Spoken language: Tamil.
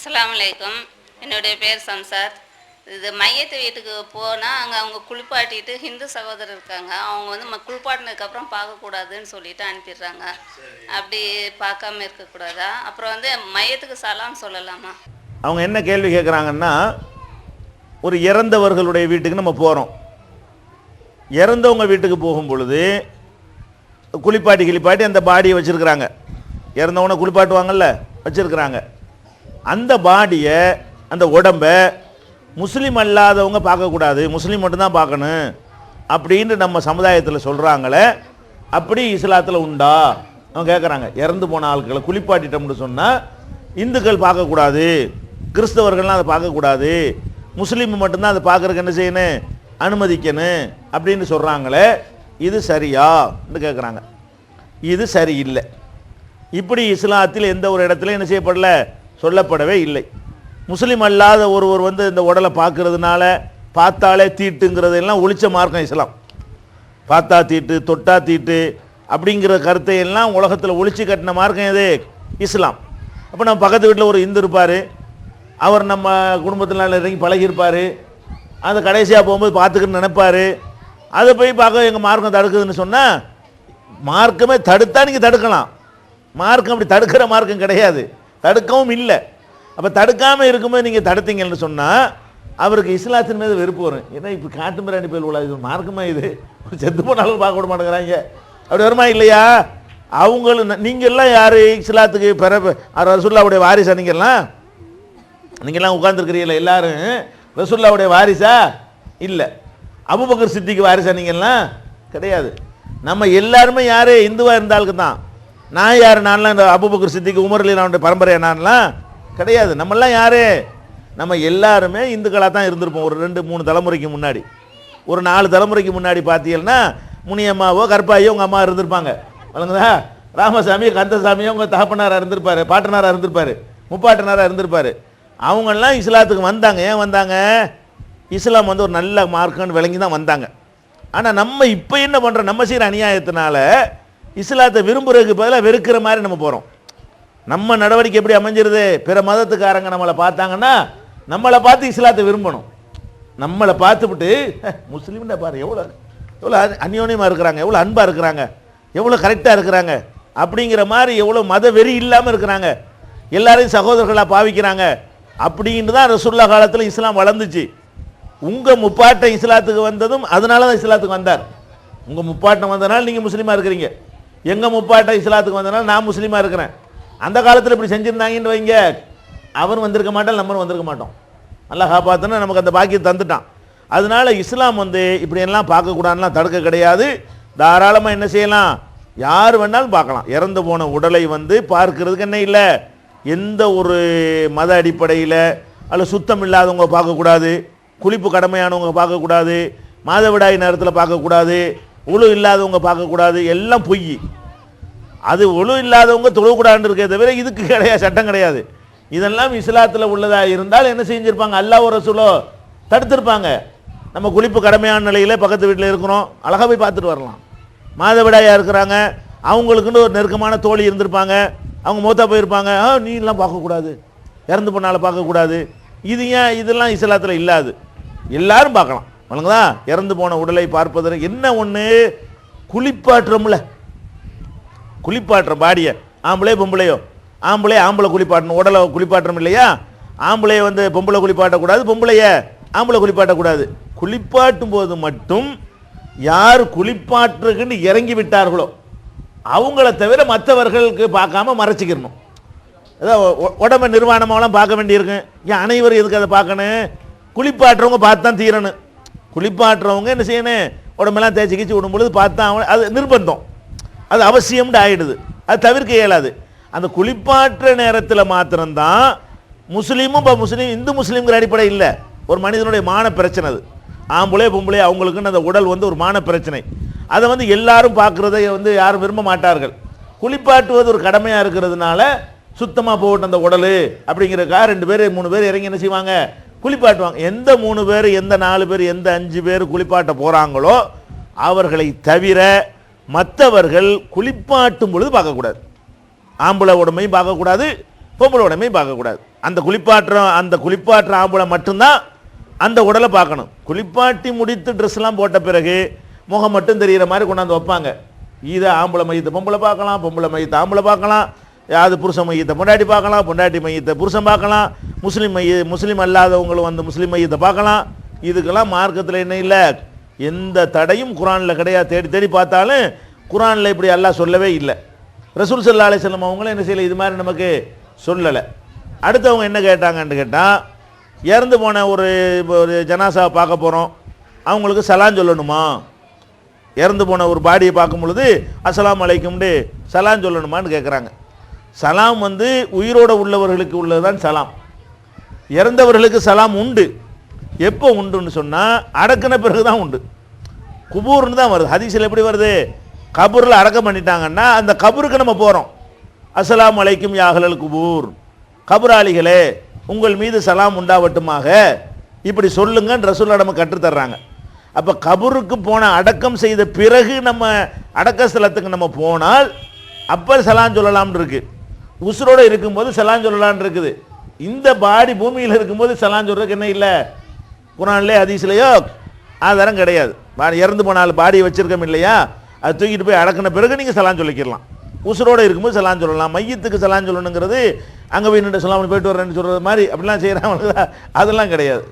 அஸ்லாம் வலைக்கும் என்னுடைய பேர் சம்சார் இது மையத்து வீட்டுக்கு போனால் அங்கே அவங்க குளிப்பாட்டிட்டு ஹிந்து சகோதரர் இருக்காங்க. அவங்க வந்து ம குளிப்பாட்டினதுக்கப்புறம் பார்க்கக்கூடாதுன்னு சொல்லிட்டு அனுப்பிடுறாங்க. அப்படி பார்க்காம இருக்கக்கூடாதா? அப்புறம் வந்து மையத்துக்கு சலாம் சொல்லலாமா? அவங்க என்ன கேள்வி கேட்குறாங்கன்னா ஒரு இறந்தவர்களுடைய வீட்டுக்கு நம்ம போகிறோம் இறந்தவங்க வீட்டுக்கு போகும் பொழுது குளிப்பாட்டி கிளிப்பாட்டி அந்த பாடியை வச்சுருக்குறாங்க. இறந்தவனை குளிப்பாட்டுவாங்கல்ல? வச்சுருக்குறாங்க. அந்த பாடியை அந்த உடம்பை முஸ்லீம் அல்லாதவங்க பார்க்கக்கூடாது. முஸ்லீம் மட்டும்தான் பார்க்கணும் அப்படின்னு நம்ம சமுதாயத்தில் சொல்கிறாங்களே அப்படி இஸ்லாத்தில் உண்டா? அவங்க கேட்குறாங்க இறந்து போன ஆட்களை குளிப்பாட்டிட்டோம்னு சொன்னால் இந்துக்கள் பார்க்கக்கூடாது. கிறிஸ்தவர்கள்லாம் அதை பார்க்கக்கூடாது. முஸ்லீம் மட்டும்தான் அதை பார்க்குறதுக்கு என்ன செய்யணும்? அனுமதிக்கணும் அப்படின்னு சொல்கிறாங்களே இது சரியான்னு கேட்குறாங்க இது சரியில்லை. இப்படி இஸ்லாத்தில் எந்த ஒரு இடத்துல என்ன செய்யப்படல? சொல்லப்படவே இல்லை. முஸ்லீம் அல்லாத ஒருவர் வந்து இந்த உடலை பார்க்கறதுனால பார்த்தாலே தீட்டுங்கிறதெல்லாம் ஒழிச்ச மார்க்கம் இஸ்லாம். பார்த்தா தீட்டு தொட்டா தீட்டு அப்படிங்கிற கருத்தை எல்லாம் உலகத்தில் ஒழிச்சு கட்டின மார்க்கம் எது? இஸ்லாம். அப்போ நம்ம பக்கத்து வீட்டில் ஒரு இந்து இருப்பார். அவர் நம்ம குடும்பத்தில் இறங்கி பழகியிருப்பார். அந்த கடைசியாக போகும்போது பார்த்துக்கிட்டு நினைப்பார். அதை போய் பார்க்க எங்கள் மார்க்கம் தடுக்குதுன்னு சொன்னால் மார்க்கமே தடுத்தா நீங்கள் தடுக்கலாம். மார்க்கம் அப்படி தடுக்கிற மார்க்கம் கிடையாது. தடுக்கவும் இல்லை. அப்போ தடுக்காமல் இருக்கும்போது நீங்கள் தடுத்தீங்கன்னு சொன்னால் அவருக்கு இஸ்லாத்தின் மீது வெறுப்பு வரும். ஏன்னா இப்போ காட்டு மிராண்டி பயில் உள்ள இது மார்க்கமா இது? ஒரு செத்து போனாலும் பார்க்க விட மாட்டேங்கிறாங்க. அப்படி வருமா இல்லையா? அவங்களும் நீங்கள்லாம் யார்? இஸ்லாத்துக்கு பிற ரசுல்லாவுடைய வாரிசா நீங்கள்லாம் நீங்கள்லாம் உட்காந்துருக்கிறீங்களா எல்லாரும்? ரசுல்லாவுடைய வாரிசா? இல்லை. அபுபக்கர் சித்திக்கு வாரிசா நீங்கள்லாம் கிடையாது. நம்ம எல்லாருமே யார்? இந்துவாக இருந்தாலுக்கு தான் நான் யார்? நான்லாம் இந்த அபுபக்கர் சித்திக்கு உமர்லி நான் பரம்பரை நான்லாம் கிடையாது. நம்மெல்லாம் யார்? நம்ம எல்லாருமே இந்துக்களாக தான் இருந்திருப்போம். ஒரு ரெண்டு மூணு தலைமுறைக்கு முன்னாடி. ஒரு நாலு தலைமுறைக்கு முன்னாடி பார்த்தீங்கன்னா முனியம்மாவோ கற்பாயோ உங்கள் அம்மா இருந்திருப்பாங்க. வழங்குதா? ராமசாமி கந்தசாமியோ உங்கள் தகப்பனாராக இருந்திருப்பாரு பாட்டனாராக இருந்திருப்பார் முப்பாட்டனாராக இருந்திருப்பாரு. அவங்கெல்லாம் இஸ்லாத்துக்கு வந்தாங்க. ஏன் வந்தாங்க? இஸ்லாம் வந்து ஒரு நல்ல மார்க்கம்னு விளங்கி தான் வந்தாங்க. ஆனால் நம்ம இப்போ என்ன பண்ணுறோம் நம்ம செய்கிற அநியாயத்தினால இஸ்லாத்தை விரும்புறதுக்கு பதிலாக வெறுக்கிற மாதிரி நம்ம போகிறோம் நம்ம நடவடிக்கை எப்படி அமைஞ்சிருது? பிற மதத்துக்காரங்க நம்மளை பார்த்தாங்கன்னா நம்மளை பார்த்து இஸ்லாத்தை விரும்பணும். நம்மளை பார்த்துவிட்டு முஸ்லீம்னா பாரு எவ்வளோ எவ்வளோ அந்யோன்யமாக இருக்கிறாங்க எவ்வளோ அன்பாக இருக்கிறாங்க எவ்வளோ கரெக்டாக இருக்கிறாங்க அப்படிங்கிற மாதிரி எவ்வளோ மத வெறி இல்லாமல் இருக்கிறாங்க எல்லாரையும் சகோதரர்களாக பாவிக்கிறாங்க அப்படின்னு தான் ரசுல்லா காலத்தில் இஸ்லாம் வளர்ந்துச்சு. உங்கள் முப்பாட்டம் இஸ்லாத்துக்கு வந்ததும் அதனால தான் இஸ்லாத்துக்கு வந்தார். உங்கள் முப்பாட்டம் வந்தனால நீங்கள் முஸ்லீமாக இருக்கிறீங்க. எங்கள் முப்பாட்டம் இஸ்லாத்துக்கு வந்தனால நான் முஸ்லீமாக இருக்கிறேன். அந்த காலத்தில் இப்படி செஞ்சுருந்தாங்கன்னு வைங்க. அவரும் வந்திருக்க மாட்டான் நம்மளும் வந்திருக்க மாட்டோம். நல்லா காப்பாற்றினா நமக்கு அந்த பாக்கியம் தந்துட்டான். அதனால இஸ்லாம் வந்து இப்படி எல்லாம் பார்க்கக்கூடாதுலாம் தடுக்க கிடையாது. தாராளமாக என்ன செய்யலாம்? யார் வேணாலும் பார்க்கலாம். இறந்து போன உடலை வந்து பார்க்கறதுக்கு என்ன இல்லை? எந்த ஒரு மத அடிப்படையில் அல்ல சுத்தம் இல்லாதவங்க பார்க்கக்கூடாது. குளிப்பு கடமையானவங்க பார்க்கக்கூடாது. மாதவிடாய் நேரத்தில் பார்க்கக்கூடாது. உழு இல்லாதவங்க பார்க்கக்கூடாது எல்லாம் பொய். அது ஒழு இல்லாதவங்க தொழக்கூடாதுன்னு இருக்கே தவிர இதுக்கு கிடையாது சட்டம் கிடையாது. இதெல்லாம் இஸ்லாத்தில் உள்ளதாக இருந்தால் என்ன செஞ்சுருப்பாங்க? அல்லாஹ் ரசூலோ தடுத்திருப்பாங்க. நம்ம குளிப்பு கடமையான நிலையில் பக்கத்து வீட்டில் இருக்கிறோம். அழகாக போய் பார்த்துட்டு வரலாம். மாதவிடாயாக இருக்கிறாங்க. அவங்களுக்குன்னு ஒரு நெருக்கமான தோழி இருந்திருப்பாங்க. அவங்க மூத்தா போயிருப்பாங்க. ஆ நீலாம் பார்க்கக்கூடாது. இறந்து போனால பார்க்கக்கூடாது. இது ஏன் இதெல்லாம் இஸ்லாத்தில் இல்லாது? எல்லாரும் பார்க்கலாம். வணங்களா இறந்து போன உடலை பார்ப்பதற்கு என்ன ஒன்று குளிப்பாட்டுறோம்ல. குளிப்பாட்டுற பாடியை. ஆம்பளை பொம்பளையோ? ஆம்பளை ஆம்பளை குளிப்பாட்டணும். உடலை குளிப்பாட்டுறோம் இல்லையா? ஆம்பளையை வந்து பொம்பளை குளிப்பாட்டக்கூடாது பொம்பளைய ஆம்பளை குளிப்பாட்டக்கூடாது. குளிப்பாட்டும் போது மட்டும் யார் குளிப்பாட்டுறதுக்குன்னு இறங்கி விட்டார்களோ அவங்கள தவிர மற்றவர்களுக்கு பார்க்காம மறைச்சிக்கிறணும் அதான் உடம்பு நிர்வாணமாகலாம் பார்க்க வேண்டியிருக்கு ஏன் அனைவரும் எதுக்கு அதை பார்க்கணும்? குளிப்பாட்டுறவங்க பார்த்து தான் தீரணும். குளிப்பாட்டுறவங்க என்ன செய்யணும்? உடம்பெல்லாம் தேய்ச்சி கீச்சு விடும் பொழுது பார்த்தா அவன் அது நிர்பந்தம். அது அவசியம்னு ஆகிடுது அது தவிர்க்க இயலாது. அந்த குளிப்பாட்டுற நேரத்தில் மாத்திரம்தான் முஸ்லீமும் இப்போ முஸ்லீம் இந்து முஸ்லீம்கிற அடிப்படை இல்லை. ஒரு மனிதனுடைய மான பிரச்சனை அது. ஆம்பளே பொம்பளே அவங்களுக்குன்னு அந்த உடல் வந்து ஒரு மான பிரச்சனை. அதை வந்து எல்லாரும் பார்க்குறதை வந்து யாரும் விரும்ப மாட்டார்கள். குளிப்பாட்டுவது ஒரு கடமையாக இருக்கிறதுனால சுத்தமாக போகட்டும் அந்த உடல் அப்படிங்கிறக்கா ரெண்டு பேர் மூணு பேர் இறங்கி என்ன செய்வாங்க? குளிப்பாட்டுவாங்க. எந்த மூணு பேர் எந்த நாலு பேர் எந்த அஞ்சு பேர் குளிப்பாட்ட போகிறாங்களோ அவர்களை தவிர மற்றவர்கள் குளிப்பாட்டும் பொழுது பார்க்கக்கூடாது. ஆம்பளை உடம்பையும் பார்க்கக்கூடாது பொம்பளை உடம்பையும் பார்க்கக்கூடாது. அந்த குளிப்பாட்டுற அந்த குளிப்பாட்டுற ஆம்பளை மட்டும்தான் அந்த உடலை பார்க்கணும். குளிப்பாட்டி முடித்து ட்ரெஸ்லாம் போட்ட பிறகு முகம் மட்டும் தெரிகிற மாதிரி கொண்டாந்து வைப்பாங்க. இதை ஆம்பளை மையத்தை பொம்பளை பார்க்கலாம் பொம்பளை மையத்தை ஆம்பளை பார்க்கலாம். அது புருஷன் மையத்தை பொண்டாட்டி பார்க்கலாம் பொண்டாட்டி மையத்தை. புருஷன் பார்க்கலாம் முஸ்லீம் மைய முஸ்லீம் அல்லாதவங்களும் வந்து முஸ்லீம் மையத்தை பார்க்கலாம். இதுக்கெல்லாம் மார்க்கத்தில் என்ன இல்லை? எந்த தடையும் குரானில் கிடையாது. தேடி தேடி பார்த்தாலும் குரானில் இப்படி எல்லாம் சொல்லவே இல்லை. ரசூல் சல்லா அலிஸ்லாம் அவங்களும் என்ன செய்யலை? இது மாதிரி நமக்கு சொல்லலை. அடுத்தவங்க என்ன கேட்டாங்கன்னு கேட்டால் இறந்து போன ஒரு ஒரு ஜனாசாவை பார்க்க போகிறோம் அவங்களுக்கு சலான் சொல்லணுமா? இறந்து போன ஒரு பாடியை பார்க்கும் பொழுது அஸ்லாம் அலைக்கும்டு சலான் சொல்லணுமான்னு கேட்குறாங்க சலாம் வந்து உயிரோட உள்ளவர்களுக்கு உள்ளதுதான் சலாம். இறந்தவர்களுக்கு சலாம் உண்டு. எப்போ உண்டுன்னு சொன்னால் அடக்கின பிறகு தான் உண்டு. குபூர்னு தான் வருது. ஹதீஸில் எப்படி வருது? கபூரில் அடக்கம் பண்ணிட்டாங்கன்னா அந்த கபூருக்கு நம்ம போகிறோம் அஸ்லாம் அலைக்கும் யாகலல் குபூர். கபுராளிகளே உங்கள் மீது சலாம் உண்டாவட்டுமாக. இப்படி சொல்லுங்கன்னு ரசூல்லா நம்ம கற்றுத்தர்றாங்க அப்போ கபூருக்கு போன அடக்கம் செய்த பிறகு நம்ம அடக்க ஸ்தலத்துக்கு நம்ம போனால் அப்போ சலான் சொல்லலாம்னு இருக்குது உசுரோடு இருக்கும்போது சலான் சொல்லலாம்னு இருக்குது. இந்த பாடி பூமியில் இருக்கும்போது சலான் சொல்கிறதுக்கு என்ன இல்லை? குரான்லே அதிசலையோ ஆதாரம் கிடையாது. பாடி இறந்து போனால் பாடியை வச்சிருக்கோம் இல்லையா? அது தூக்கிட்டு போய் அடக்கின பிறகு நீங்கள் சலான் சொல்லிக்கிடலாம். உசுரோடு இருக்கும்போது சலான் சொல்லலாம். மையத்துக்கு சலான் சொல்லணுங்கிறது அங்கே போய் நின்று சொல்லாமல் போயிட்டு வரேன்னு சொல்கிறது மாதிரி அப்படிலாம் செய்கிறாங்க அதெல்லாம் கிடையாது.